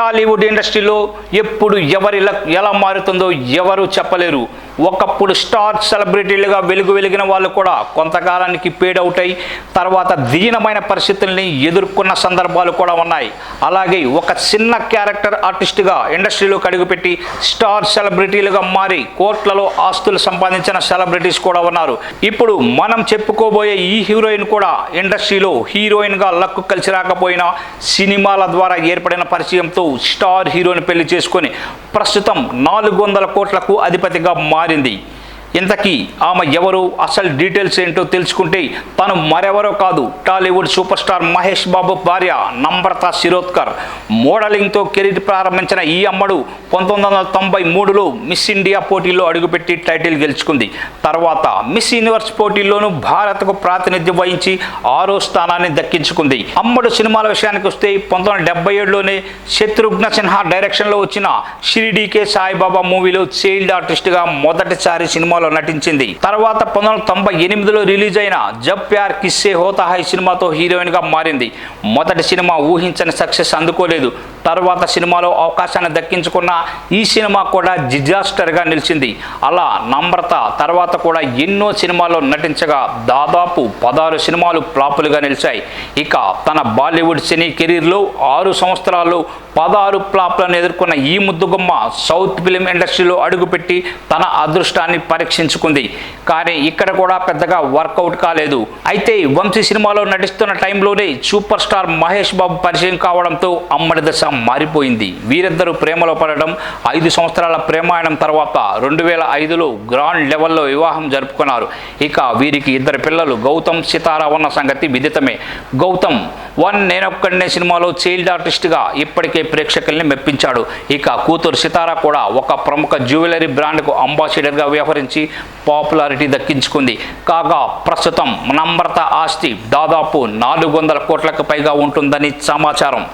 టాలీవుడ్ ఇండస్ట్రీలో ఎప్పుడు ఎవరి ఎలా మారుతుందో ఎవరు చెప్పలేరు. ఒకప్పుడు స్టార్ సెలబ్రిటీలుగా వెలుగు వెలిగిన వాళ్ళు కూడా కొంతకాలానికి పేడ్ అవుట్ అయి తర్వాత దీనమైన పరిస్థితుల్ని ఎదుర్కొన్న సందర్భాలు కూడా ఉన్నాయి. అలాగే ఒక చిన్న క్యారెక్టర్ ఆర్టిస్ట్గా ఇండస్ట్రీలోకి అడుగుపెట్టి స్టార్ సెలబ్రిటీలుగా మారి కోట్లలో ఆస్తులు సంపాదించిన సెలబ్రిటీస్ కూడా ఉన్నారు. ఇప్పుడు మనం చెప్పుకోబోయే ఈ హీరోయిన్ కూడా ఇండస్ట్రీలో హీరోయిన్గా లక్కు కలిసి రాకపోయినా సినిమాల ద్వారా ఏర్పడిన పరిచయంతో స్టార్ హీరోని పెళ్ళి చేసుకొని ప్రస్తుతం నాలుగు వందల కోట్లకు అధిపతిగా మారి మారింది ఇంతకీ ఆమె ఎవరు అసలు డీటెయిల్స్ ఏంటో తెలుసుకుంటే తను మరెవరో కాదు. టాలీవుడ్ సూపర్ స్టార్ మహేష్ బాబు భార్య నమ్రత శిరోద్కర్. మోడలింగ్తో కెరీర్ ప్రారంభించిన ఈ అమ్మడు పంతొమ్మిది వందల తొంభై మూడులో మిస్ ఇండియా పోటీల్లో అడుగుపెట్టి టైటిల్ గెలుచుకుంది. తర్వాత మిస్ యూనివర్స్ పోటీల్లోనూ భారత్కు ప్రాతినిధ్యం వహించి ఆరో స్థానాన్ని దక్కించుకుంది. అమ్మడు సినిమాల విషయానికి వస్తే పంతొమ్మిది వందల డెబ్బై ఏడులోనే శత్రుఘ్న సిన్హా డైరెక్షన్లో వచ్చిన షిరిడీకే సాయిబాబా మూవీలో చైల్డ్ ఆర్టిస్ట్గా మొదటిసారి సినిమా సినిమాలో నటించింది. తర్వాత పంతొమ్మిది వందల తొంభై ఎనిమిదిలో రిలీజ్ అయిన జబ్ ప్యార్ కిస్సే హోతా హై సినిమాతో హీరోయిన్గా మారింది. మొదటి సినిమా ఊహించని సక్సెస్ అందుకోలేదు. తర్వాత సినిమాలో అవకాశాన్ని దక్కించుకున్న ఈ సినిమా కూడా డిజాస్టర్గా నిలిచింది. అలా నమ్రత తర్వాత కూడా ఎన్నో సినిమాల్లో నటించగా దాదాపు పదహారు సినిమాలు ఫ్లాపులుగా నిలిచాయి. ఇక తన బాలీవుడ్ సినీ కెరీర్లో ఆరు సంవత్సరాల్లో పదహారు ప్లాప్లను ఎదుర్కొన్న ఈ ముద్దుగుమ్మ సౌత్ ఫిలిం ఇండస్ట్రీలో అడుగుపెట్టి తన అదృష్టాన్ని పరీక్షించుకుంది. కానీ ఇక్కడ కూడా పెద్దగా వర్కౌట్ కాలేదు. అయితే వంశీ సినిమాలో నటిస్తున్న టైంలోనే సూపర్ స్టార్ మహేష్ బాబు పరిచయం కావడంతో అమ్మడి దశ మారిపోయింది. వీరిద్దరూ ప్రేమలో పడడం ఐదు సంవత్సరాల ప్రేమాయణం తర్వాత రెండు వేల ఐదులో గ్రాండ్ లెవెల్లో వివాహం జరుపుకున్నారు. ఇక వీరికి ఇద్దరు పిల్లలు గౌతమ్ సితారా ఉన్న సంగతి విదితమే. గౌతమ్ వన్ నేనొక్కడనే సినిమాలో చైల్డ్ ఆర్టిస్ట్గా ఇప్పటికే ప్రేక్షకుల్ని మెప్పించాడు. ఇక కూతురు సితారా కూడా ఒక ప్రముఖ జ్యువెలరీ బ్రాండ్కు అంబాసిడర్గా వ్యవహరించి పాపులారిటీ దక్కించుకుంది. కాగా ప్రస్తుతం నమ్రత ఆస్తి దాదాపు నాలుగు వందల కోట్లకు పైగా ఉంటుందని సమాచారం.